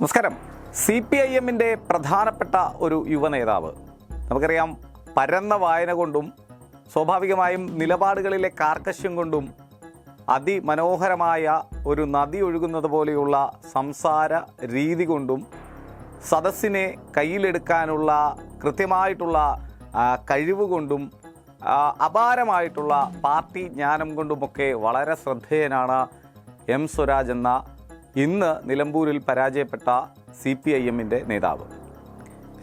നമസ്കാരം. C P I എമ്മിന്റെ പ്രധാനപ്പെട്ട ഒരു യുവ നേതാവ് നമുക്കറിയാം പരന്ന വായന കൊണ്ടും സ്വാഭാവികമായും നിലപാടുകളിലെ കാർക്കശ്യം കൊണ്ടും അതിമനോഹരമായ ഒരു നദി ഒഴുകുന്നത് പോലെയുള്ള സംസാര രീതി കൊണ്ടും സദസ്സിനെ കയ്യിലെടുക്കാനുള്ള കൃത്യമായിട്ടുള്ള കഴിവ് കൊണ്ടും അപാരമായിട്ടുള്ള പാർട്ടി ജ്ഞാനം കൊണ്ടുമൊക്കെ വളരെ ശ്രദ്ധേയനാണ് എം സ്വരാജ് എന്ന ഇന്ന് നിലമ്പൂരിൽ പരാജയപ്പെട്ട സി പി ഐ എമ്മിന്റെ നേതാവ്.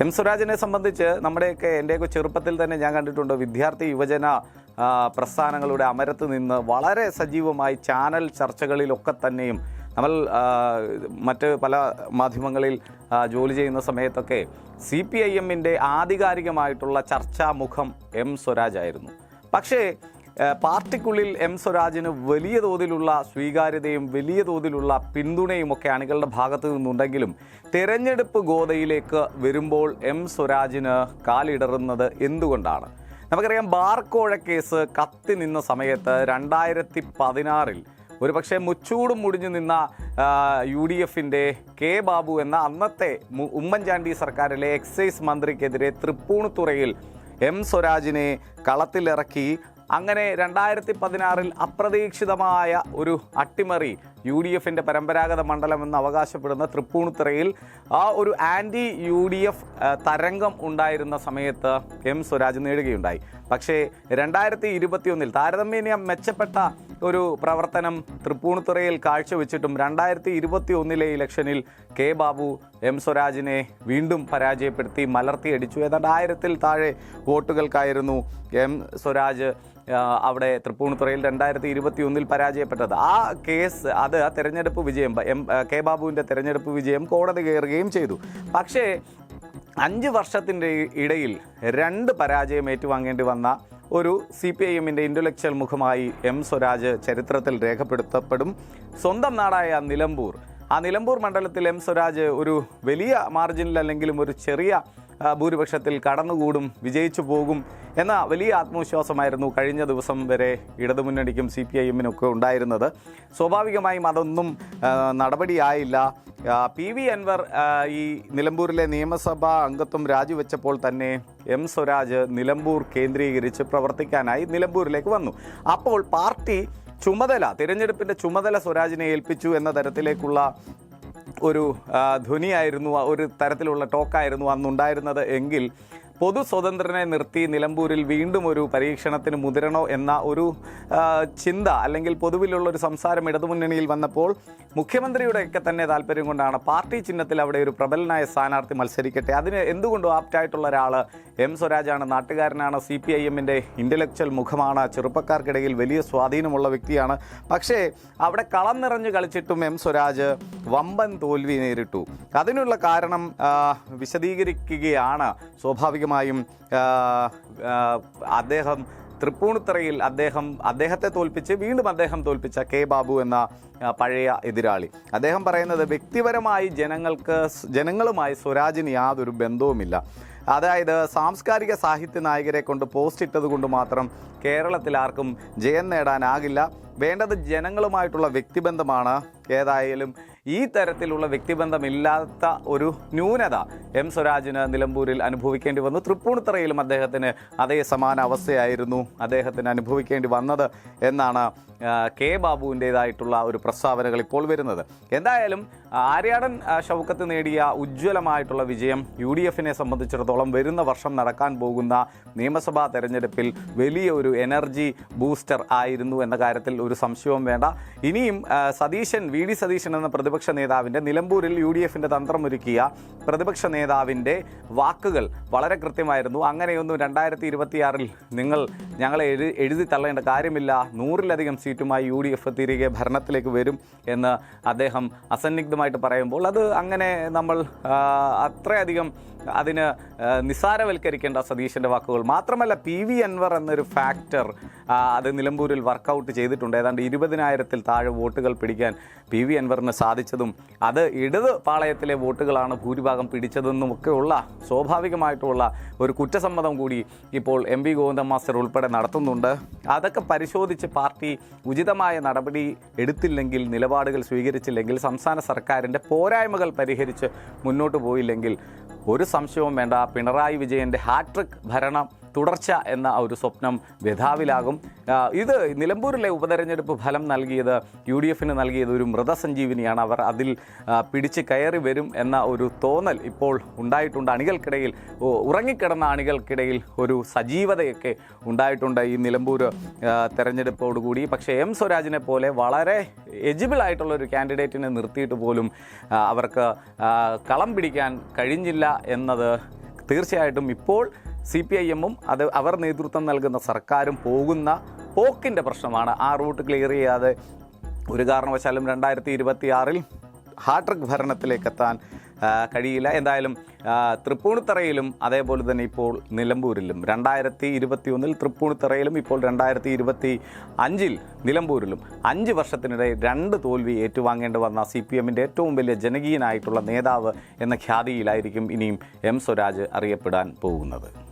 എം സ്വരാജിനെ സംബന്ധിച്ച് നമ്മുടെയൊക്കെ എന്റെയൊക്കെ ചെറുപ്പത്തിൽ തന്നെ ഞാൻ കണ്ടിട്ടുണ്ട് വിദ്യാർത്ഥി യുവജന പ്രസ്ഥാനങ്ങളുടെ അമരത്ത് നിന്ന് വളരെ സജീവമായി ചാനൽ ചർച്ചകളിലൊക്കെ തന്നെയും നമ്മൾ മറ്റ് പല മാധ്യമങ്ങളിൽ ജോലി ചെയ്യുന്ന സമയത്തൊക്കെ സി പി ഐ എമ്മിന്റെ ആധികാരികമായിട്ടുള്ള ചർച്ചാമുഖം എം സ്വരാജായിരുന്നു പക്ഷേ പാർട്ടിക്കുള്ളിൽ എം സ്വരാജിന് വലിയ തോതിലുള്ള സ്വീകാര്യതയും വലിയ തോതിലുള്ള പിന്തുണയും ഒക്കെ അണികളുടെ ഭാഗത്തു നിന്നുണ്ടെങ്കിലും തെരഞ്ഞെടുപ്പ് ഗോതയിലേക്ക് വരുമ്പോൾ എം സ്വരാജിന് കാലിടറുന്നത് എന്തുകൊണ്ടാണ്? നമുക്കറിയാം ബാർക്കോഴ കേസ് കത്തി നിന്ന സമയത്ത് രണ്ടായിരത്തി പതിനാറിൽ ഒരുപക്ഷെ മുച്ചൂടും മുടിഞ്ഞു നിന്ന യു ഡി എഫിന്റെ കെ ബാബു എന്ന അന്നത്തെ ഉമ്മൻചാണ്ടി സർക്കാരിലെ എക്സൈസ് മന്ത്രിക്കെതിരെ തൃപ്പൂണിത്തുറയിൽ എം സ്വരാജിനെ കളത്തിലിറക്കി അങ്ങനെ രണ്ടായിരത്തി പതിനാറിൽ അപ്രതീക്ഷിതമായ ഒരു അട്ടിമറി യു ഡി എഫിന്റെ പരമ്പരാഗത മണ്ഡലമെന്ന് അവകാശപ്പെടുന്ന തൃപ്പൂണിത്തുറയിൽ ആ ഒരു ആന്റി യു ഡി എഫ് തരംഗം ഉണ്ടായിരുന്ന സമയത്ത് എം സ്വരാജ് നേടുകയുണ്ടായി. പക്ഷേ രണ്ടായിരത്തി ഇരുപത്തിയൊന്നിൽ താരതമ്യേന മെച്ചപ്പെട്ട ഒരു പ്രവർത്തനം തൃപ്പൂണിത്തുറയിൽ കാഴ്ചവെച്ചിട്ടും രണ്ടായിരത്തി ഇരുപത്തി ഒന്നിലെ ഇലക്ഷനിൽ കെ ബാബു എം സ്വരാജിനെ വീണ്ടും പരാജയപ്പെടുത്തി മലർത്തിയടിച്ചു. ഏതാണ്ട് ആയിരത്തിൽ താഴെ വോട്ടുകൾക്കായിരുന്നു എം സ്വരാജ് അവിടെ തൃപ്പൂണിത്തുറയിൽ രണ്ടായിരത്തി ഇരുപത്തി ഒന്നിൽ പരാജയപ്പെട്ടത്. ആ കേസ് അത് ആ തെരഞ്ഞെടുപ്പ് വിജയം എം കെ ബാബുവിന്റെ തെരഞ്ഞെടുപ്പ് വിജയം കോടതി കയറുകയും ചെയ്തു. പക്ഷേ അഞ്ച് വർഷത്തിന്റെ ഇടയിൽ രണ്ട് പരാജയം ഏറ്റുവാങ്ങേണ്ടി വന്ന ഒരു സി പി ഐ എമ്മിന്റെ ഇന്റലക്ച്വൽ മുഖമായി എം സ്വരാജ് ചരിത്രത്തിൽ രേഖപ്പെടുത്തപ്പെടും. സ്വന്തം നാടായ നിലമ്പൂർ. ആ നിലമ്പൂർ മണ്ഡലത്തിൽ എം സ്വരാജ് ഒരു വലിയ മാർജിനിൽ അല്ലെങ്കിലും ഒരു ചെറിയ ഭൂരിപക്ഷത്തിൽ കടന്നുകൂടും വിജയിച്ചു പോകും എന്ന വലിയ ആത്മവിശ്വാസമായിരുന്നു കഴിഞ്ഞ ദിവസം വരെ ഇടതുമുന്നണിക്കും സി പി ഐ എമ്മിനൊക്കെ ഉണ്ടായിരുന്നത്. സ്വാഭാവികമായും അതൊന്നും നടപടിയായില്ല. പി വി അൻവർ ഈ നിലമ്പൂരിലെ നിയമസഭാ അംഗത്വം രാജിവെച്ചപ്പോൾ തന്നെ എം സ്വരാജ് നിലമ്പൂർ കേന്ദ്രീകരിച്ച് പ്രവർത്തിക്കാനായി നിലമ്പൂരിലേക്ക് വന്നു. അപ്പോൾ പാർട്ടി ചുമതല തിരഞ്ഞെടുപ്പിന്റെ ചുമതല സ്വരാജിനെ ഏൽപ്പിച്ചു എന്ന തരത്തിലേക്കുള്ള ഒരു ധ്വനിയായിരുന്നു ഒരു തരത്തിലുള്ള ടോക്കായിരുന്നു അന്നുണ്ടായിരുന്നത്. എങ്കിൽ പൊതു സ്വതന്ത്രനെ നിർത്തി നിലമ്പൂരിൽ വീണ്ടും ഒരു പരീക്ഷണത്തിന് മുതിരണോ എന്ന ഒരു ചിന്ത അല്ലെങ്കിൽ പൊതുവിലുള്ള ഒരു സംസാരം ഇടതുമുന്നണിയിൽ വന്നപ്പോൾ മുഖ്യമന്ത്രിയുടെയൊക്കെ തന്നെ താല്പര്യം കൊണ്ടാണ് പാർട്ടി ചിഹ്നത്തിൽ അവിടെ ഒരു പ്രബലനായ സ്ഥാനാർത്ഥി മത്സരിക്കട്ടെ. അതിന് എന്തുകൊണ്ടും ആപ്റ്റായിട്ടുള്ള ഒരാൾ എം സ്വരാജാണ് നാട്ടുകാരനാണ് സി പി ഐ എമ്മിന്റെ ഇന്റലക്ച്വൽ മുഖമാണ് ചെറുപ്പക്കാർക്കിടയിൽ വലിയ സ്വാധീനമുള്ള വ്യക്തിയാണ്. പക്ഷേ അവിടെ കളം നിറഞ്ഞു കളിച്ചിട്ടും എം സ്വരാജ് വമ്പൻ തോൽവി നേരിട്ടു. അതിനുള്ള കാരണം വിശദീകരിക്കുകയാണ് സ്വാഭാവികമായും ആ, അദ്ദേഹം തൃപ്പൂണിത്തറയിൽ അദ്ദേഹം അദ്ദേഹത്തെ തോൽപ്പിച്ച് വീണ്ടും അദ്ദേഹം തോൽപ്പിച്ച കെ ബാബു എന്ന പഴയ എതിരാളി. അദ്ദേഹം പറയുന്നത് വ്യക്തിപരമായി ജനങ്ങൾക്ക് ജനങ്ങളുമായി സ്വരാജിന് യാതൊരു ബന്ധവുമില്ല. അതായത് സാംസ്കാരിക സാഹിത്യ നായകരെ കൊണ്ട് പോസ്റ്റ് ഇട്ടത് കൊണ്ട് മാത്രം കേരളത്തിൽ ആർക്കും ജയം നേടാനാകില്ല. വേണ്ടത് ജനങ്ങളുമായിട്ടുള്ള വ്യക്തിബന്ധമാണ്. ഏതായാലും ഈ തരത്തിലുള്ള വ്യക്തിബന്ധമില്ലാത്ത ഒരു ന്യൂനത എം സ്വരാജിന് നിലമ്പൂരിൽ അനുഭവിക്കേണ്ടി വന്നു. തൃപ്പൂണിത്തറയിലും അദ്ദേഹത്തിന് അതേ സമാന അവസ്ഥയായിരുന്നു അദ്ദേഹത്തിന് അനുഭവിക്കേണ്ടി വന്നത് എന്നാണ് കെ ബാബുവിന്റേതായിട്ടുള്ള ഒരു പ്രസ്താവനകൾ ഇപ്പോൾ വരുന്നത്. എന്തായാലും ആര്യാടൻ ഷൗക്കത്ത് നേടിയ ഉജ്ജ്വലമായിട്ടുള്ള വിജയം യു ഡി എഫിനെ സംബന്ധിച്ചിടത്തോളം വരുന്ന വർഷം നടക്കാൻ പോകുന്ന നിയമസഭാ തെരഞ്ഞെടുപ്പിൽ വലിയ ഒരു എനർജി ബൂസ്റ്റർ ആയിരുന്നു എന്ന കാര്യത്തിൽ ഒരു സംശയവും വേണ്ട. ഇനിയും സതീശൻ വി ഡി സതീശൻ എന്ന പ്രതിപക്ഷ നേതാവിന്റെ നിലമ്പൂരിൽ യു ഡി എഫിന്റെ തന്ത്രമൊരുക്കിയ പ്രതിപക്ഷ നേതാവിന്റെ വാക്കുകൾ വളരെ കൃത്യമായിരുന്നു. അങ്ങനെയൊന്നും രണ്ടായിരത്തി ഇരുപത്തിയാറിൽ നിങ്ങൾ ഞങ്ങളെ എഴു എഴുതി തള്ളേണ്ട കാര്യമില്ല. നൂറിലധികം സീറ്റുമായി യു ഡി എഫ് തിരികെ ഭരണത്തിലേക്ക് വരും എന്ന് അദ്ദേഹം അസന്നിഗ്ധമായിട്ട് പറയുമ്പോൾ അത് അങ്ങനെ നമ്മൾ അത്രയധികം അതിന് നിസാരവൽക്കരിക്കേണ്ട സതീശന്റെ വാക്കുകൾ മാത്രമല്ല പി വി അൻവർ എന്നൊരു ഫാക്ടർ അത് നിലമ്പൂരിൽ വർക്കൗട്ട് ചെയ്തിട്ടുണ്ട്. ഏതാണ്ട് ഇരുപതിനായിരത്തിൽ താഴെ വോട്ടുകൾ പിടിക്കാൻ പി വി അൻവറിന് സാധിച്ചതും അത് ഇടത് പാളയത്തിലെ വോട്ടുകളാണ് ഭൂരിഭാഗം പിടിച്ചതെന്നും ഒക്കെയുള്ള സ്വാഭാവികമായിട്ടുള്ള ഒരു കുറ്റസമ്മതം കൂടി ഇപ്പോൾ എം വി ഗോവിന്ദൻ മാസ്റ്റർ ഉൾപ്പെടെ നടത്തുന്നുണ്ട്. അതൊക്കെ പരിശോധിച്ച് പാർട്ടി ഉചിതമായ നടപടി എടുത്തില്ലെങ്കിൽ നിലപാടുകൾ സ്വീകരിച്ചില്ലെങ്കിൽ സംസ്ഥാന സർക്കാരിന്റെ പോരായ്മകൾ പരിഹരിച്ച് മുന്നോട്ട് പോയില്ലെങ്കിൽ ഒരു സംശയവും വേണ്ട. പിണറായി വിജയന്റെ ഹാട്രിക് ഭരണം തുടർച്ച എന്ന ഒരു സ്വപ്നം വ്യഥാവിലാകും ഇത് നിലമ്പൂരിലെ ഉപതെരഞ്ഞെടുപ്പ് ഫലം നൽകിയത് യു ഡി എഫിന് നൽകിയത് ഒരു മൃതസഞ്ജീവിനിയാണ്. അവർ അതിൽ പിടിച്ച് കയറി വരും എന്ന ഒരു തോന്നൽ ഇപ്പോൾ ഉണ്ടായിട്ടുണ്ട്. അണികൾക്കിടയിൽ ഉറങ്ങിക്കിടന്ന അണികൾക്കിടയിൽ ഒരു സജീവതയൊക്കെ ഉണ്ടായിട്ടുണ്ട് ഈ നിലമ്പൂർ തെരഞ്ഞെടുപ്പോടുകൂടി. പക്ഷേ എം സ്വരാജിനെ പോലെ വളരെ എജിബിൾ ആയിട്ടുള്ള ഒരു കാൻഡിഡേറ്റിനെ നിർത്തിയിട്ട് പോലും അവർക്ക് കളം പിടിക്കാൻ കഴിഞ്ഞില്ല. എന്നത് തീർച്ചയായിട്ടും ഇപ്പോൾ സി പി ഐ എമ്മും അത് അവർ നേതൃത്വം നൽകുന്ന സർക്കാരും പോകുന്ന പോക്കിന്റെ പ്രശ്നമാണ്. ആ റൂട്ട് ക്ലിയർ ചെയ്യാതെ ഒരു കാരണവശാലും രണ്ടായിരത്തി ഇരുപത്തി ആറിൽ ഹാട്രിക് ഭരണത്തിലേക്ക് എത്താൻ ആ, കഴിയില്ല. എന്തായാലും തൃപ്പൂണിത്തറയിലും അതേപോലെ തന്നെ ഇപ്പോൾ നിലമ്പൂരിലും രണ്ടായിരത്തി ഇരുപത്തി ഒന്നിൽ തൃപ്പൂണിത്തറയിലും ഇപ്പോൾ രണ്ടായിരത്തി ഇരുപത്തി അഞ്ചിൽ നിലമ്പൂരിലും അഞ്ച് വർഷത്തിനിടെ രണ്ട് തോൽവി ഏറ്റുവാങ്ങേണ്ടി വന്ന സി പി എമ്മിന്റെ ഏറ്റവും വലിയ ജനകീയനായിട്ടുള്ള നേതാവ് എന്ന ഖ്യാതിയിലായിരിക്കും ഇനിയും എം സ്വരാജ് അറിയപ്പെടാൻ പോകുന്നത്.